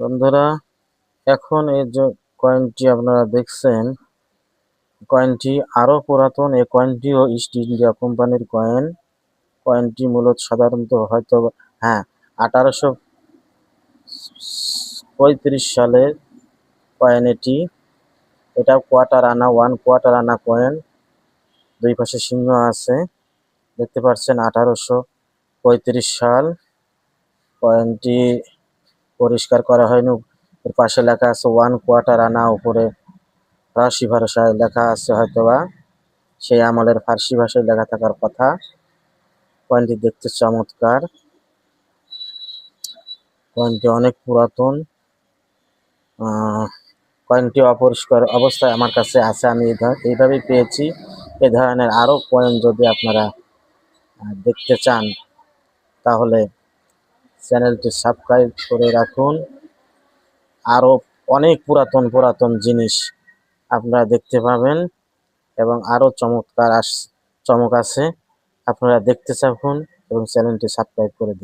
বন্ধুরা, এখন এই যে কয়েনটি আপনারা দেখছেন কয়েনটি আরও পুরাতন, এই কয়েনটিও ইস্ট ইন্ডিয়া কোম্পানির কয়েন কয়েনটি মূলত সাধারণত হয়তো হ্যাঁ আঠারোশো পঁয়ত্রিশ সালের কয়েন এটি। এটা কোয়ার্টার আনা ওয়ান কোয়ার্টার আনা কয়েন দুই পাশে সিংহ আছে। দেখতে পাচ্ছেন আঠারোশো পঁয়ত্রিশ সাল কয়েনটি পরিষ্কার করা হয়নি। এর পাশে লেখা আছে ওয়ান কোয়ার্টার আনা উপরে ফার্সি ভাষায় লেখা আছে হয়তোবা। সেই আমলের ফার্সি ভাষায় লেখা থাকার কথা। কয়েনটি দেখতে চমৎকার। কয়েনটি অনেক পুরাতন। কয়েনটি অপরিষ্কার অবস্থায় আমার কাছে আছে, আমি এইভাবেই পেয়েছি। এ ধরনের আরও কয়েন যদি আপনারা দেখতে চান, তাহলে চ্যানেলটি সাবস্ক্রাইব করে রাখুন। আরও অনেক পুরাতন পুরাতন জিনিস আপনারা দেখতে পাবেন এবং আরও চমৎকার আস, চমক আছে। আপনারা দেখতে থাকুন এবং চ্যানেলটি সাবস্ক্রাইব করে দিন।